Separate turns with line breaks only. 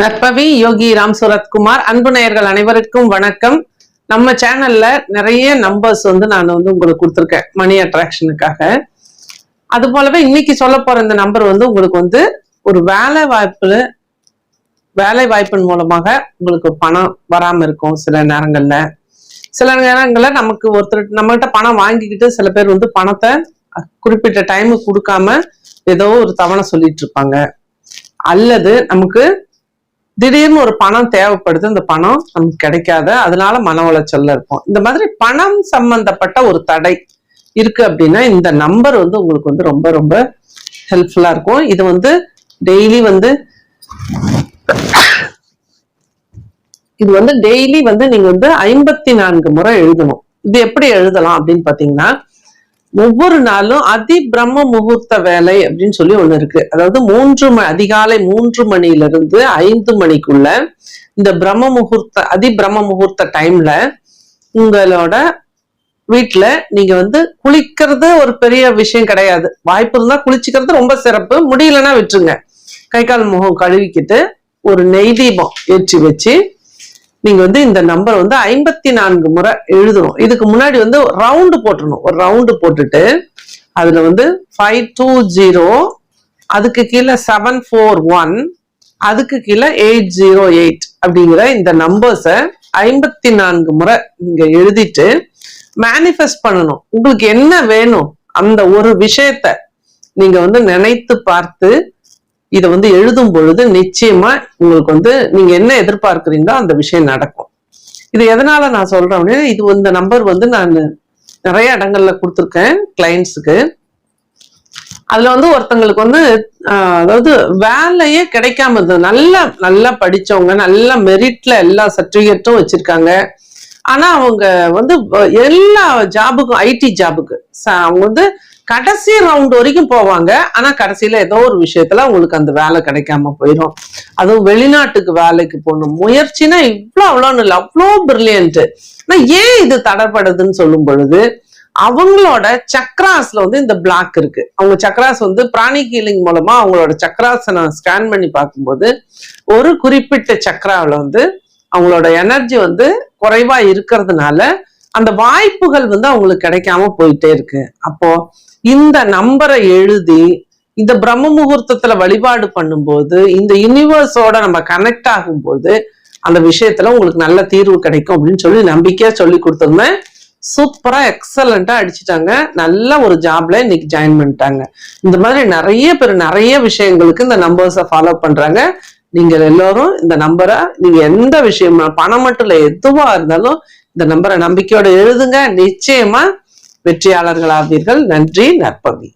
நற்பவி யோகி ராம் சுரத்குமார். அன்பு நேயர்கள் அனைவருக்கும் வணக்கம். நம்ம சேனல்ல நிறைய நம்பர்ஸ் வந்து நான் வந்து உங்களுக்கு கொடுத்துருக்கேன் மணி அட்ராக்ஷனுக்காக அது போலவே இன்னைக்கு சொல்ல போற இந்த நம்பர் வந்து உங்களுக்கு வந்து ஒரு வேலை வாய்ப்பு வேலை வாய்ப்பின் மூலமாக உங்களுக்கு பணம் வராம இருக்கும் சில நேரங்கள்ல. சில நேரங்கள்ல நமக்கு ஒருத்தர் நம்மகிட்ட பணம் வாங்கிக்கிட்டு சில பேர் வந்து பணத்தை குறிப்பிட்ட டைமுக்கு கொடுக்காம ஏதோ ஒரு தவணை சொல்லிட்டு இருப்பாங்க. அல்லது நமக்கு திடீர்னு ஒரு பணம் தேவைப்படுது அந்த பணம் நமக்கு கிடைக்காத அதனால மன உளைச்சல்ல இருக்கும் இந்த மாதிரி பணம் சம்பந்தப்பட்ட ஒரு தடை இருக்கு அப்படின்னா இந்த நம்பர் வந்து உங்களுக்கு வந்து ரொம்ப ரொம்ப ஹெல்ப்ஃபுல்லா இருக்கும். இது வந்து டெய்லி வந்து இது வந்து டெய்லி வந்து நீங்க வந்து ஐம்பத்தி நான்கு முறை எழுதணும். இது எப்படி எழுதலாம் அப்படின்னு பாத்தீங்கன்னா ஒவ்வொரு நாளும் அதி பிரம்ம முகூர்த்த வேலை அப்படின்னு சொல்லி ஒண்ணு இருக்கு. அதாவது மூன்று ம அதிகாலை மூன்று மணியிலிருந்து ஐந்து மணிக்குள்ள இந்த பிரம்ம முகூர்த்த அதி பிரம்ம முகூர்த்த டைம்ல உங்களோட வீட்டுல நீங்க வந்து குளிக்கிறது ஒரு பெரிய விஷயம் கிடையாது. வாய்ப்பு இருந்தா குளிச்சுக்கிறது ரொம்ப சிறப்பு. முடியலன்னா விட்டுருங்க. கை கால் முகம் கழுவிக்கிட்டு ஒரு நெய் தீபம் ஏற்றி வச்சு நீங்க வந்து இந்த நம்பர் வந்து ஐம்பத்தி நான்கு முறை எழுதணும். இதுக்கு முன்னாடி வந்து ரவுண்டு போட்டுடணும் ஒரு ரவுண்டு போட்டுட்டு அதுல வந்து ஃபைவ் டூ ஜீரோ அதுக்கு கீழே செவன் ஃபோர் ஒன் அதுக்கு கீழே எயிட் ஜீரோ எயிட் அப்படிங்கிற இந்த நம்பர்ஸை ஐம்பத்தி நான்கு முறை நீங்க எழுதிட்டு மேனிஃபெஸ்ட் பண்ணணும். உங்களுக்கு என்ன வேணும்? அந்த ஒரு விஷயத்த நீங்க வந்து நினைத்து பார்த்து இதை வந்து எழுதும் பொழுது நிச்சயமா உங்களுக்கு வந்து நீங்க என்ன எதிர்பார்க்குறீங்களோ அந்த விஷயம் நடக்கும். இது எதனால நான் சொல்றேன் அப்படின்னா இது இந்த நம்பர் வந்து நான் நிறைய இடங்கள்ல கொடுத்துருக்கேன் கிளைண்ட்ஸுக்கு அதுல வந்து ஒருத்தங்களுக்கு வந்து அதாவது வேலையே கிடைக்காம இருந்தது. நல்லா நல்லா படிச்சவங்க நல்ல மெரிட்ல எல்லா சர்டிபிகேட்டும் வச்சிருக்காங்க. ஆனா அவங்க வந்து எல்லா ஜாபுக்கும் ஐடி ஜாபுக்கு அவங்க வந்து கடைசி ரவுண்ட் வரைக்கும் போவாங்க. ஆனா கடைசியில ஏதோ ஒரு விஷயத்துல அவங்களுக்கு அந்த வேலை கிடைக்காம போயிடும் அதுவும் வெளிநாட்டுக்கு வேலைக்கு போகணும். முயற்சினா இவ்வளோ அவ்வளோன்னு இல்லை அவ்வளோ பிரில்லியன்ட் ஆனா ஏன் இது தடைப்படுதுன்னு சொல்லும் பொழுது அவங்களோட சக்ராஸ்ல வந்து இந்த பிளாக் இருக்கு. அவங்க சக்ராஸ் வந்து பிராணி ஹீலிங் மூலமா அவங்களோட சக்ராஸை நான் ஸ்கேன் பண்ணி பார்க்கும்போது ஒரு குறிப்பிட்ட சக்ராவில் வந்து அவங்களோட எனர்ஜி வந்து குறைவா இருக்கிறதுனால அந்த வாய்ப்புகள் வந்து அவங்களுக்கு கிடைக்காம போயிட்டே இருக்கு. அப்போ இந்த நம்பரை எழுதி இந்த பிரம்ம முகூர்த்தத்துல வழிபாடு பண்ணும்போது இந்த யூனிவர்ஸோட நம்ம கனெக்ட் ஆகும்போது அந்த விஷயத்துல உங்களுக்கு நல்ல தீர்வு கிடைக்கும் அப்படின்னு சொல்லி நம்பிக்கையா சொல்லி கொடுத்துருந்தேன் சூப்பரா எக்ஸலண்டா அடிச்சிட்டாங்க. நல்ல ஒரு ஜாப்ல இன்னைக்கு ஜாயின் பண்ணிட்டாங்க. இந்த மாதிரி நிறைய பேர் நிறைய விஷயங்களுக்கு இந்த நம்பர்ஸை ஃபாலோ பண்றாங்க. நீங்க எல்லாரும் இந்த நம்பரை நீங்க எந்த விஷயம் பணம் மட்டும் இல்ல எதுவா இருந்தாலும் இந்த நம்பரை நம்பிக்கையோடு எழுதுங்க. நிச்சயமா வெற்றியாளர்கள் ஆவீர்கள் நன்றி நற்பவி